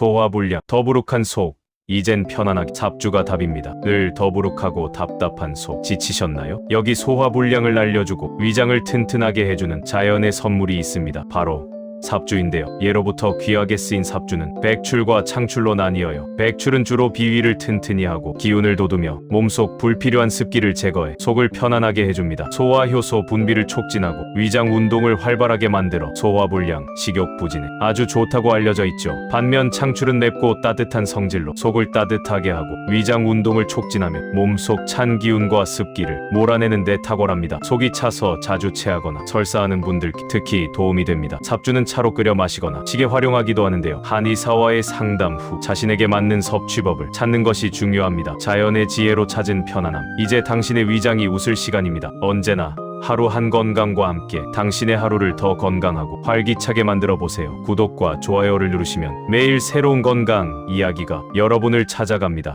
소화 불량, 더부룩한 속. 이젠 편안하게 잡주가 답입니다. 늘 더부룩하고 답답한 속 지치셨나요? 여기 소화 불량을 날려주고 위장을 튼튼하게 해주는 자연의 선물이 있습니다. 바로 삽주인데요. 예로부터 귀하게 쓰인 삽주는 백출과 창출로 나뉘어요. 백출은 주로 비위를 튼튼히 하고 기운을 돋우며 몸속 불필요한 습기를 제거해 속을 편안하게 해줍니다. 소화 효소 분비를 촉진하고 위장 운동을 활발하게 만들어 소화 불량, 식욕 부진에 아주 좋다고 알려져 있죠. 반면 창출은 맵고 따뜻한 성질로 속을 따뜻하게 하고 위장 운동을 촉진하며 몸속 찬 기운과 습기를 몰아내는 데 탁월합니다. 속이 차서 자주 체하거나 설사하는 분들 특히 도움이 됩니다. 삽주는 차로 끓여 마시거나 시계 활용하기도 하는데요. 한의사와의 상담 후 자신에게 맞는 섭취법을 찾는 것이 중요합니다. 자연의 지혜로 찾은 편안함. 이제 당신의 위장이 웃을 시간입니다. 언제나 하루 한 건강과 함께 당신의 하루를 더 건강하고 활기차게 만들어 보세요. 구독과 좋아요를 누르시면 매일 새로운 건강 이야기가 여러분을 찾아갑니다.